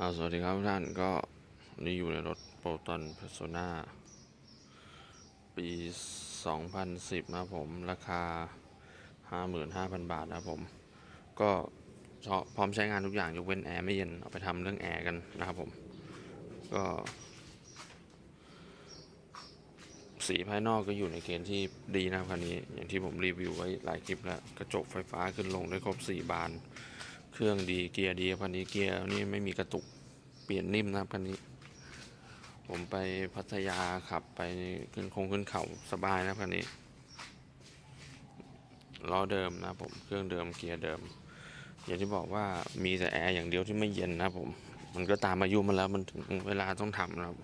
อาสวัสดีครับทุกท่านก็นี่อยู่ในรถโปรตอนเพ r ร o นาปี 2010 นะผม ราคา 55,000 บาทนะผม ก็พร้อมใช้งานทุกอย่างยกเว้นแอร์ไม่เย็น เอาไปทำเรื่องแอร์กันนะครับผม ก็ สีภายนอกก็อยู่ในเกณฑ์ที่ดีนะครับคันนี้ อย่างที่ผมรีวิวไว้หลายคลิปแล้ว กระจกไฟฟ้าขึ้นลงได้ครบ 4 บาน เครื่องดีเกียร์ดีคันนี้เกียร์นี่ไม่มีกระตุกเปลี่ยนนิ่มนะครับคันนี้ ผมไปพัทยาขับไปขึ้นคงขึ้นเขาสบายนะคันนี้ล้อเดิมนะผมเครื่องเดิมเกียร์เดิม อย่างที่บอกว่ามีแต่แอร์อย่างเดียวที่ไม่เย็นนะผมมันก็ตามอายุมันแล้วมันถึงเวลาต้องทำนะครับ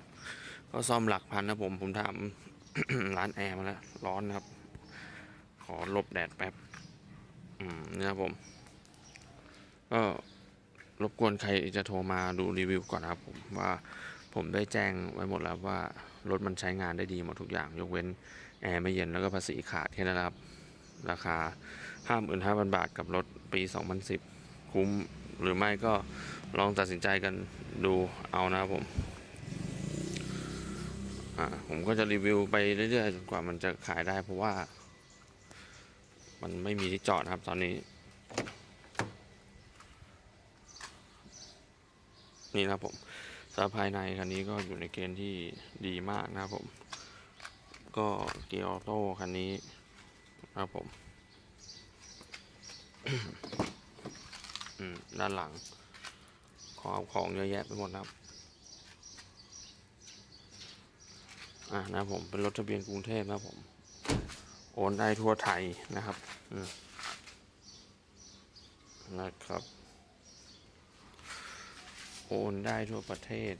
ก็ซ่อมหลักพันนะผมผมถามร้านแอร์มาแล้วร้อนนะครับ ขอหลบแดดแป๊บ อืมนี่ครับผม ก็รบกวนใครจะโทรมาดูรีวิวก่อนนะครับผมว่าผมได้แจ้งไว้หมดแล้วว่ารถมันใช้งานได้ดีหมดทุกอย่าง ยกเว้นแอร์ไม่เย็นแล้วก็ภาษีขาดแค่นั้นครับ ราคา 55,000 บาทกับรถปี 2010 คุ้มหรือไม่ก็ลองตัดสินใจกันดูเอานะครับผมผมก็จะรีวิวไปเรื่อยๆจนกว่ามันจะขายได้เพราะว่า มันไม่มีที่จอดครับตอนนี้ นี่นะผมสภายในคันนี้ก็อยู่ในเกณฑ์ที่ดีมากนะครับผม ก็เกียร์ออโต้คันนี้นะครับผมด้านหลัง ของของเยอะแยะไปหมดนะครับอ่านะผมเป็นรถทะเบียนกรุงเทพนะผม โอนได้ทั่วไทยนะครับนะครับ โอนได้ทั่วประเทศ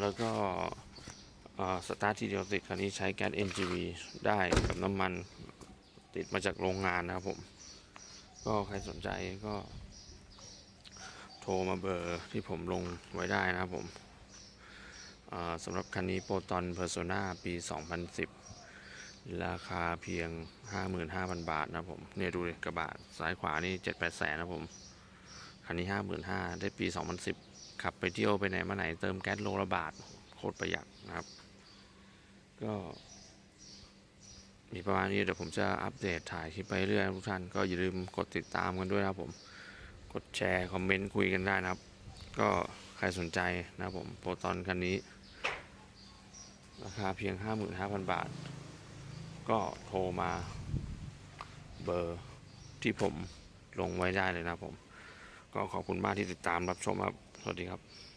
แล้วก็สตาร์ททีเดียวติดคันนี้ใช้แก๊ส NGV ได้กับน้ำมันติดมาจากโรงงานนะครับผม ก็ใครสนใจก็ โทรมาเบอร์ที่ผมลงไว้ได้นะครับผมสำหรับคันนี้โปรตอนเพอร์โซนาปี 2010 ราคาเพียง 55,000 บาทนะครับผมเนี่ยดูดิกระบะซ้ายขวานี่ 7-8 แสนนะครับผม คันนี้ 55,000 ได้ปี 2010 ขับไปเที่ยวไปไหนมาไหนเติมแก๊สโลละบาทโคตรประหยัดนะครับ ก็ มีประมาณนี้เดี๋ยวผมจะอัปเดตถ่ายคลิปไปเรื่อยทุกท่านก็อย่าลืมกดติดตามกันด้วยนะครับผมกดแชร์คอมเมนต์คุยกันได้นะครับ ก็ใครสนใจนะครับผมโปรตอนคันนี้ ราคาเพียง 55,000 บาท ก็โทรมาเบอร์ที่ผมลงไว้ได้เลยนะครับผม ก็ขอบคุณมากที่ติดตามรับชมครับ สวัสดีครับ